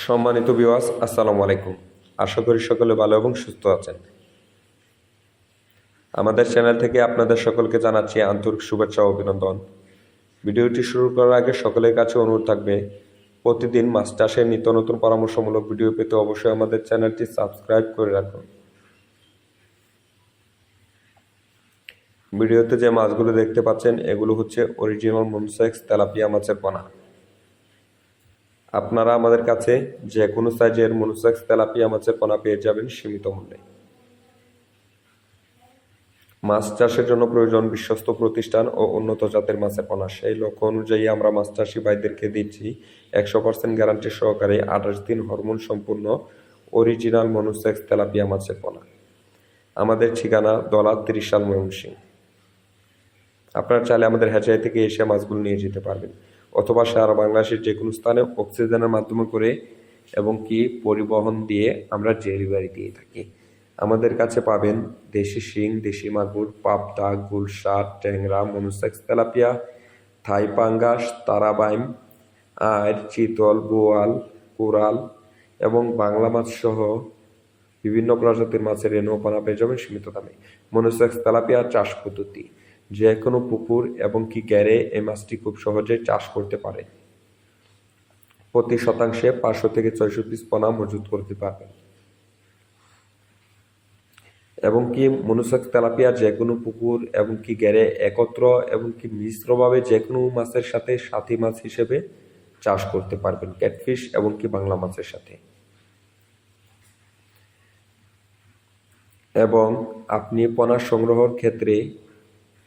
সম্মানিত বিওয়াস আসসালামু আলাইকুম। আশা করি সকলে ভালো এবং সুস্থ আছেন। আমাদের চ্যানেল থেকে আপনাদের সকলকে জানাচ্ছি আন্তরিক শুভেচ্ছা ও অভিনন্দন। ভিডিওটি শুরু করার আগে সকলের কাছে অনুরোধ থাকবে, প্রতিদিন মাছ চাষের নিত্য নতুন পরামর্শমূলক ভিডিও পেতে অবশ্যই আমাদের চ্যানেলটি সাবস্ক্রাইব করে রাখুন। ভিডিওতে যে মাছগুলো দেখতে পাচ্ছেন, এগুলো হচ্ছে অরিজিনাল মনসেক্স তেলাপিয়া মাছের পোনা। আপনারা আমাদের কাছে যে কোনো সাইজের মনুসেক্স তেলাপিয়া মাছের পোনা পেয়ে যাবেন, সীমিত মূল্যে। মাছ চাষের জন্য প্রয়োজন বিশ্বস্ত প্রতিষ্ঠান ও উন্নত জাতের মাছের পোনা। সেই লক্ষ্য অনুযায়ী আমরা মাছ চাষি ভাইদেরকে দিচ্ছি একশো পার্সেন্ট গ্যারান্টি সহকারে আঠাশ দিন হরমোন সম্পূর্ণ অরিজিনাল মনুসেক্স তেলাপিয়া মাছের পোনা। আমাদের ঠিকানা দলা তিরিশ সাল ময়মনসিংহ। আপনারা চাইলে আমাদের হ্যাচারি থেকে এসে মাছগুলো নিয়ে যেতে পারবেন। অথবা সারা বাংলাদেশের যে কোনো স্থানে অক্সিজেনের মাধ্যমে করে এবং কি পরিবহন দিয়ে আমরা ডেলিভারি দিয়ে থাকি। আমাদের কাছে পাবেন দেশি শিং, দেশি মাগুর, পাবদা গুলশাদ ট্যাংরা, মনুসেক্স, তেলাপিয়া, থাই পাঙ্গাস, তারাবাইম আর চিতল, বোয়াল, কোরাল এবং বাংলা মাছ সহ বিভিন্ন প্রজাতির মাছের রেণু পানা পেয়ে যাবেন সীমিত দামে। মনুসেক্স, তেলাপিয়া চাষ পদ্ধতি। যে কোনো পুকুর এবং কি গ্যারে এই মাছটি খুব সহজে চাষ করতে পারে। প্রতি শতাংশে পাঁচশো থেকে ছয়শো পিস পোনা মজুত করতে পারবেন। এবং কি মনুসেক্স তেলাপিয়া যে কোনো পুকুর এবং কি গ্যারে একত্র এবং কি মিশ্রভাবে যে কোনো মাছের সাথে সাথী মাছ হিসেবে চাষ করতে পারবেন ক্যাটফিশ এবং কি বাংলা মাছের সাথে। এবং আপনি পোনা সংগ্রহের ক্ষেত্রে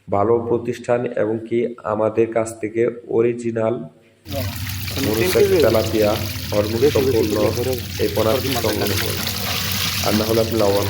ভালো প্রতিষ্ঠান এবং কি আমাদের কাছ থেকে অরিজিনাল সম্পূর্ণ আর না হলে আপনি লাভবান